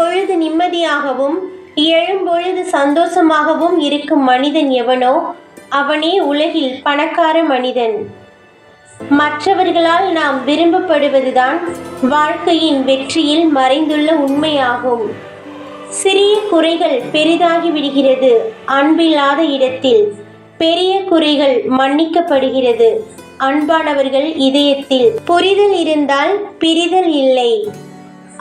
பொழுது நிம்மதியாகவும் எழும்பொழுது சந்தோஷமாகவும் இருக்கும் மனிதன் எவனோ அவனே உலகில் பணக்கார மனிதன். மற்றவர்களால் நாம் விரும்பப்படுவதுதான் வாழ்க்கையின் வெற்றியில் மறைந்துள்ள உண்மையாகும். சிறிய குறைகள் பெரிதாகி விடுகிறது அன்பில்லாத இடத்தில். பெரிய குறைகள் மன்னிக்கப்படுகிறது அன்பானவர்கள் இதயத்தில். புரிதல் இருந்தால் பிரிதல் இல்லை.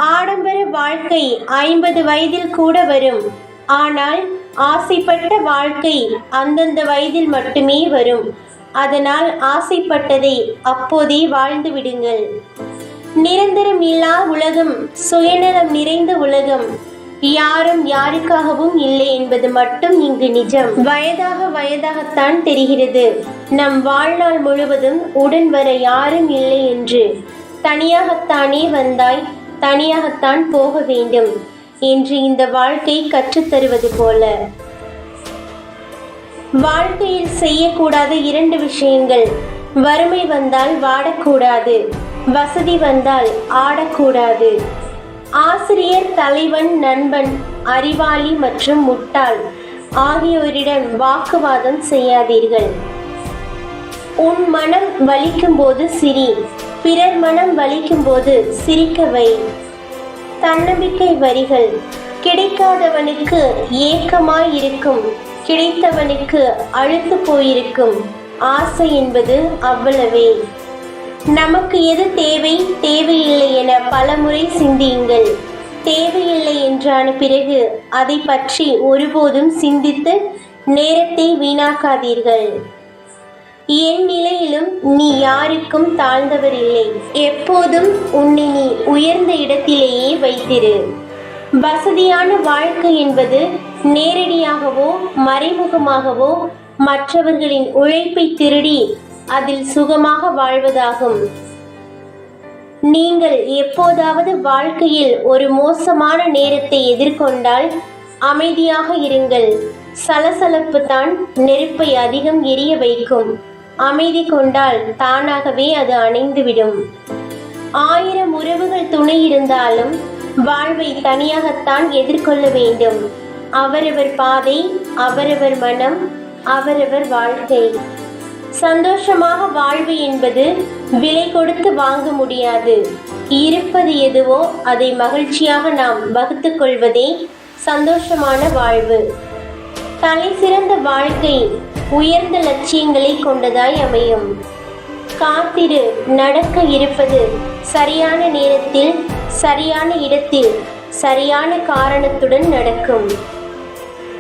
ஆடம்பர வாழ்க்கை ஐம்பது வயதில் கூட வரும். ஆனால் ஆசைப்பட்ட வாழ்க்கை அந்தந்த வயதில் மட்டுமே வரும். அதனால் ஆசைப்பட்டதை அப்போதே வாழ்ந்து விடுங்கள். நிரந்தரம் இல்லா உலகம் சுயநலம் நிறைந்த உலகம். யாரும் யாருக்காகவும் இல்லை என்பது மட்டும் இங்கு நிஜம். வயதாக வயதாகத்தான் தெரிகிறது. நம் வாழ்நாள் முழுவதும் உடன் வர யாரும் இல்லை என்று தனியாகத்தானே வந்தாய் தனியாகத்தான் போக வேண்டும் என்று இந்த வாழ்க்கை கற்றுத்தருவது போல. வாழ்க்கையில் செய்யக்கூடாத இரண்டு விஷயங்கள். வறுமை வந்தால் வாடக்கூடாது வசதி வந்தால் ஆடக்கூடாது. ஆசிரியர் தலைவன் நண்பன் அறிவாளி மற்றும் முட்டாள் ஆகியோரிடம் வாக்குவாதம் செய்யாதீர்கள். உன் மனம் வலிக்கும் போது சிரி. பிறர் மனம் வலிக்கும் போது சிரிக்கவை. தன்னம்பிக்கை வரிகள். கிடைக்காதவனுக்கு ஏக்கமாய் இருக்கும். கிடைத்தவனுக்கு அழுத்து போயிருக்கும். ஆசை என்பது அவ்வளவே. நமக்கு எது தேவை? தேவையில்லை என பலமுறை சிந்தியுங்கள். தேவையில்லை என்றான பிறகு அதை பற்றி ஒருபோதும் சிந்தித்து நேரத்தை வீணாக்காதீர்கள். என் நிலையிலும் நீ யாருக்கும் தாழ்ந்தவர் இல்லை எப்போதும் உன்னை நீ உயர்ந்த இடத்திலேயே வைத்திரு. வசதியான வாழ்க்கை என்பது நேரடியாகவோ மறைமுகமாகவோ மற்றவர்களின் உழைப்பை திருடி அதில் சுகமாக வாழ்வதாகும். நீங்கள் எப்போதாவது வாழ்க்கையில் ஒரு மோசமான நேரத்தை எதிர்கொண்டால் அமைதியாக இருங்கள். சலசலப்பு தான் நெருப்பை அதிகம் எரிய வைக்கும். அமைதி கொண்டால் தானாகவே அது அணைந்துவிடும். ஆயிரம் உறவுகள் துணை இருந்தாலும் வாழ்வை தனியாகத்தான் எதிர்கொள்ள வேண்டும். அவரவர் பாதை அவரவர் மனம் அவரவர் வாழ்க்கை. சந்தோஷமாக வாழ்வு என்பது விலை கொடுத்து வாங்க முடியாது. இருப்பது எதுவோ அதை மகிழ்ச்சியாக நாம் வகுத்து கொள்வதே சந்தோஷமான வாழ்வு. தலை சிறந்த வாழ்க்கை உயர்ந்த லட்சியங்களை கொண்டதாய் அமையும். காத்திரு நடக்க இருப்பது சரியான நேரத்தில் சரியான இடத்தில் சரியான காரணத்துடன் நடக்கும்.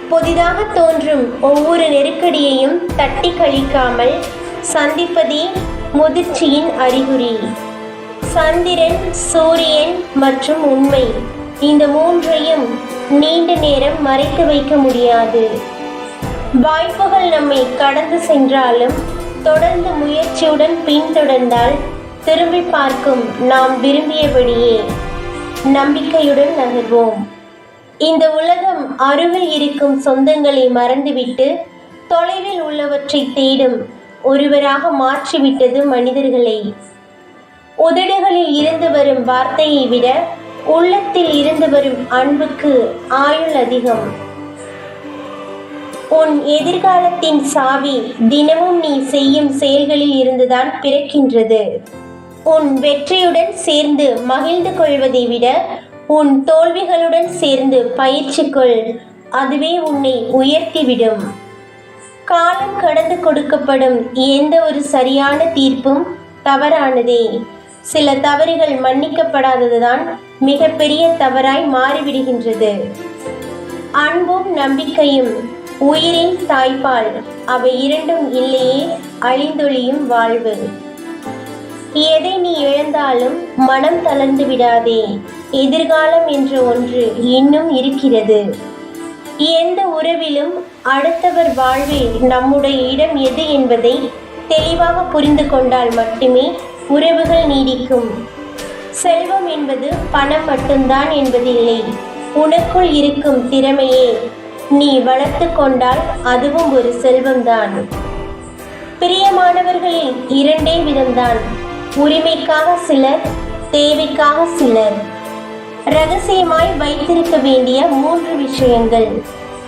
புதிதாக தோன்றும் ஒவ்வொரு நெருக்கடியையும் தட்டி கழிக்காமல் சந்திப்பதே முதிர்ச்சியின் அறிகுறி. சந்திரன் சூரியன் மற்றும் உண்மை. இந்த மூன்றையும் நீண்ட நேரம் மறைத்து வைக்க முடியாது. வாய்ப்புகள் நம்மை கடந்து சென்றாலும் தொடர்ந்து முயற்சியுடன் பின்தொடர்ந்தால் திரும்பி பார்க்கும் நாம் விரும்பியபடியே நம்பிக்கையுடன் நகர்வோம். இந்த உலகம் அருகில் இருக்கும் சொந்தங்களை மறந்துவிட்டு தொலைவில் உள்ளவற்றை தேடும் ஒருவராக மாற்றிவிட்டது மனிதர்களை. உதடுகளில் இருந்து வரும் வார்த்தையை விட உள்ளத்தில் இருந்து வரும் அன்புக்கு ஆயுள் அதிகம். உன் எதிர்காலத்தின் சாவி தினமும் நீ செய்யும் செயல்களில் இருந்துதான் பிறக்கின்றது. உன் வெற்றியுடன் சேர்ந்து மகிழ்ந்து கொள்வதை விட உன் தோல்விகளுடன் சேர்ந்து பயிற்சி கொள். அதுவே உன்னை உயர்த்திவிடும். காலம் கடந்து கொடுக்கப்படும் எந்த ஒரு சரியான தீர்ப்பும் தவறானதே. சில தவறுகள் மன்னிக்கப்படாததுதான் மிகப்பெரிய தவறாய் மாறிவிடுகின்றது. அன்பும் நம்பிக்கையும் உயிரின் தாய்ப்பால் அவை இரண்டும் இல்லையே அழிந்தொழியும் வாழ்வு. எதை நீ இழந்தாலும் மனம் தளர்ந்து விடாதே. எதிர்காலம் என்ற ஒன்று இன்னும் இருக்கிறது. எந்த உறவிலும் அடுத்தவர் வாழ்வில் நம்முடைய இடம் எது என்பதை தெளிவாக புரிந்து கொண்டால் மட்டுமே உறவுகள் நீடிக்கும். செல்வம் என்பது பணம் மட்டும்தான் என்பதில்லை. உனக்குள் இருக்கும் திறமையே. நீ வளர்த்து கொண்டால் அதுவும் ஒரு செல்வம்தான். பிரியமானவர்களில் இரண்டே விதம்தான். உரிமைக்காக சிலர் தேவைக்காக சிலர். ரகசியமாய் வைத்திருக்க வேண்டிய மூன்று விஷயங்கள்.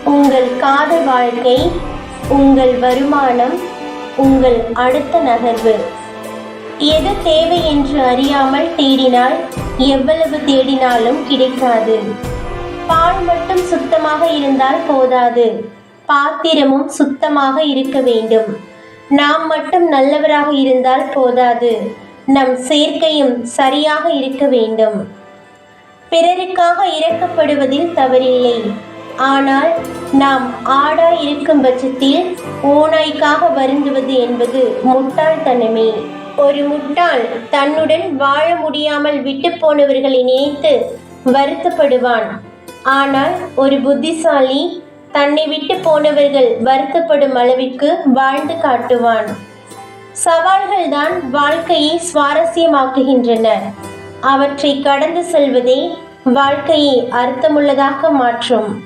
உங்கள் காதல் வாழ்க்கை உங்கள் வருமானம் உங்கள் அடுத்த நகர்வு. எது தேவை என்று அறியாமல் தேடினால் எவ்வளவு தேடினாலும் கிடைக்காது. பால் மட்டும் சுத்தமாக இருந்தால் போதாது. பாத்திரமும் சுத்தமாக இருக்க வேண்டும். நாம் மட்டும் நல்லவராக இருந்தால் போதாது. நம் சேர்க்கையும் சரியாக இருக்க வேண்டும். பிறருக்காக இறக்கப்படுவதில் தவறில்லை. ஆனால் நாம் ஆடா இருக்கும் பட்சத்தில் ஓநாய்க்காக வருந்துவது என்பது முட்டாள்தனமே. ஒரு முட்டாள் தன்னுடன் வாழ முடியாமல் விட்டு போனவர்களை நினைத்து வருத்தப்படுவான். ஆனால் ஒரு புத்திசாலி தன்னை விட்டு போனவர்கள் வருத்தப்படும் அளவிற்கு வாழ்ந்து காட்டுவான். சவால்கள் தான் வாழ்க்கையை சுவாரஸ்யமாக்குகின்றன. அவற்றை கடந்து செல்வதே வாழ்க்கையை அர்த்தமுள்ளதாக மாற்றும்.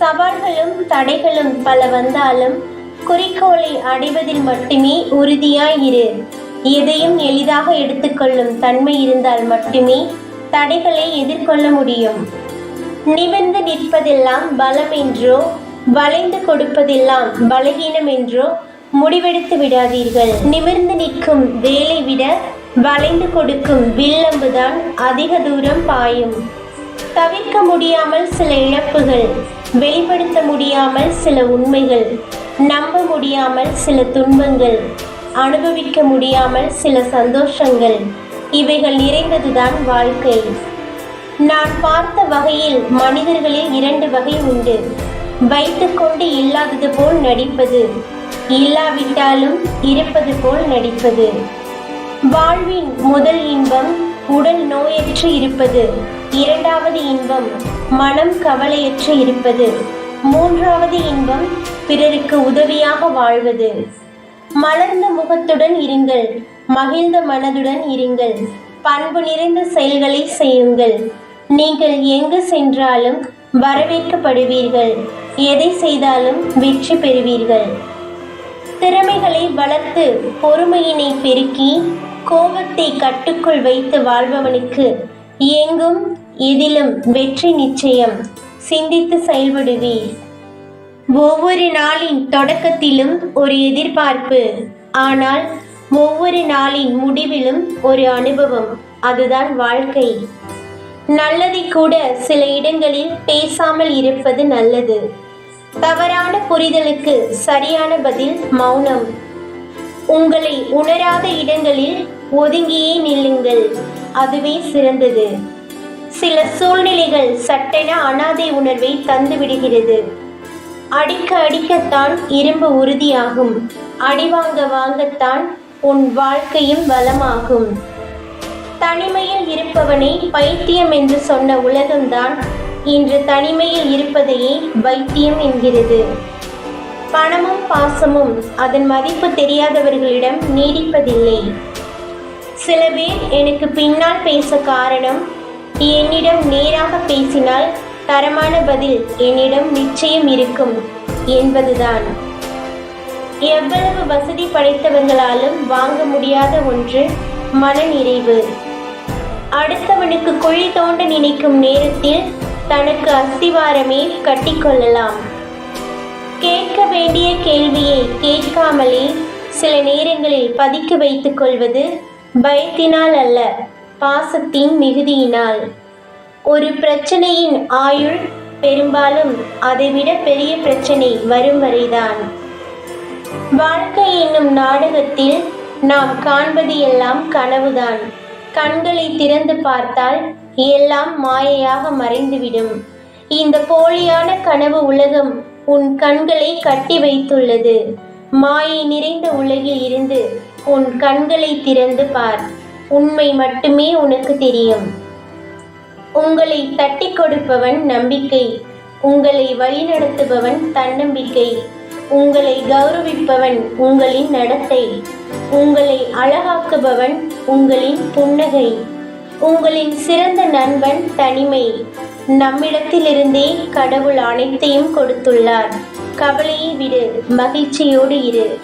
சவால்களும் தடைகளும் பல வந்தாலும் குறிக்கோளை அடைவதில் மட்டுமே உறுதியாயிரு. எதையும் எளிதாக எடுத்துக்கொள்ளும் தன்மை இருந்தால் மட்டுமே தடைகளை எதிர்கொள்ள முடியும். நிமிர்ந்து நிற்பதெல்லாம் பலம் என்றோ வளைந்து கொடுப்பதெல்லாம் பலகீனம் என்றோ முடிவெடுத்து விடாதீர்கள். நிமிர்ந்து நிற்கும் வேலை விட வளைந்து கொடுக்கும் வில்லம்புதான் அதிக தூரம் பாயும். தவிர்க்க முடியாமல் சில இழப்புகள் வெளிப்படுத்த முடியாமல் சில உண்மைகள் நம்ப முடியாமல் சில துன்பங்கள் அனுபவிக்க முடியாமல் சில சந்தோஷங்கள் இவைகள் நிறைந்ததுதான் வாழ்க்கை. நான் பார்த்த வகையில் மனிதர்களில் இரண்டு வகை உண்டு. வைத்துக்கொண்டு இல்லாதது போல் நடிப்பது இல்லாவிட்டாலும் இருப்பது போல் நடிப்பது. வாழ்வின் முதல் இன்பம் உடல் நோயற்று இருப்பது. இரண்டாவது இன்பம் மனம் கவலையற்று இருப்பது. மூன்றாவது இன்பம் பிறருக்கு உதவியாக வாழ்வது. மலர்ந்த முகத்துடன் இருங்கள் மகிழ்ந்த மனதுடன் இருங்கள் பண்பு நிறைந்த செயல்களை செய்யுங்கள். நீங்கள் எங்கு சென்றாலும் வரவேற்கப்படுவீர்கள். எதை செய்தாலும் வெற்றி பெறுவீர்கள். திறமைகளை வளர்த்து பொறுமையினை பெருக்கி கோபத்தை கட்டுக்குள் வைத்து வாழ்பவனுக்கு எங்கும் எதிலும் வெற்றி நிச்சயம். சிந்தித்து செயல்படுவீர். ஒவ்வொரு நாளின் தொடக்கத்திலும் ஒரு எதிர்பார்ப்பு. ஆனால் ஒவ்வொரு நாளின் முடிவிலும் ஒரு அனுபவம். அதுதான் வாழ்க்கை. நல்லதை கூட சில இடங்களில் பேசாமல் இருப்பது நல்லது. தவறான புரிதலுக்கு சரியான பதில் மௌனம். உங்களை உணராத இடங்களில் ஒதுங்கியே நில்லுங்கள். அதுவே சிறந்தது. சில சூழ்நிலைகள் சட்டென அனாதை உணர்வை தந்துவிடுகிறது அடிக்க அடிக்கத்தான் இரும்பு உறுதியாகும். அடிவாங்க வாங்கத்தான் உன் வாழ்க்கையும் வளமாகும். தனிமையில் இருப்பவனை பைத்தியம் என்று சொன்ன உலகம்தான். இன்று தனிமையில் இருப்பதையே வைத்தியம் என்கிறது. பணமும் பாசமும் அதன் மதிப்பு தெரியாதவர்களிடம் நீடிப்பதில்லை. சில பேர் எனக்கு பின்னால் பேச காரணம் என்னிடம் நேராக பேசினால் தரமான பதில் என்னிடம் நிச்சயம் இருக்கும் என்பதுதான். எவ்வளவு வசதி படைத்தவர்களாலும் வாங்க முடியாத ஒன்று மனநிறைவு. அடுத்தவனுக்கு குழி தோண்ட நினைக்கும் நேரத்தில் தனக்கு அஸ்திவாரமே கட்டிக்கொள்ளலாம். கேட்க வேண்டிய கேள்வியை கேட்காமலே சில நேரங்களில் பதிக்க வைத்துக் கொள்வது பயத்தினால் அல்ல பாசத்தின் மிகுதியினால். ஒரு பிரச்சனையின் ஆயுள் பெரும்பாலும் அதைவிட பெரிய பிரச்சனை வரும் வரைதான். வாழ்க்கை என்னும் நாடகத்தில் நாம் காண்பது எல்லாம் கனவுதான். கண்களை திறந்து பார்த்தால் எல்லாம் மாயையாக மறைந்துவிடும். இந்த போலியான கனவு உலகம் உன் கண்களை கட்டி வைத்துள்ளது. மாயை நிறைந்த உலகில் இருந்து உன் கண்களை திறந்து பார். உண்மை மட்டுமே உனக்கு தெரியும். உங்களை தட்டி கொடுப்பவன் நம்பிக்கை. உங்களை வழிநடத்துபவன் தன்னம்பிக்கை. உங்களை கௌரவிப்பவன் உங்களின் நடத்தை. உங்களை அழகாக்குபவன் உங்களின் புன்னகை. உங்களின் சிறந்த நண்பன் தனிமை. நம்மிடத்திலிருந்தே கடவுள் அனைத்தையும் கொடுத்துள்ளார். கவலையை விடு மகிழ்ச்சியோடு இரு.